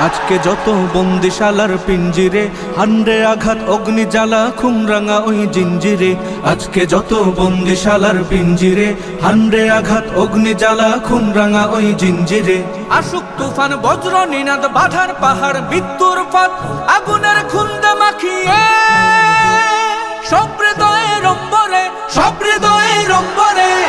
আজকে যত বন্দিশালার পিঞ্জিরে হান্ডে আঘাত অগ্নি জ্বালা খুমরাঙা ওই জিঞ্জিরে। আজকে যত বন্দিশালার পিঞ্জিরে হান্ডে আঘাত অগ্নি জ্বালা খুমরাঙা ওই জিঞ্জিরে। আশুক তুফান, বজ্র, নিনাদ, বাধার পাহাড়, মৃত্যুর ফাঁদ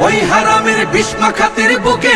ওই হারামের বিষ্মা খাতির বুকে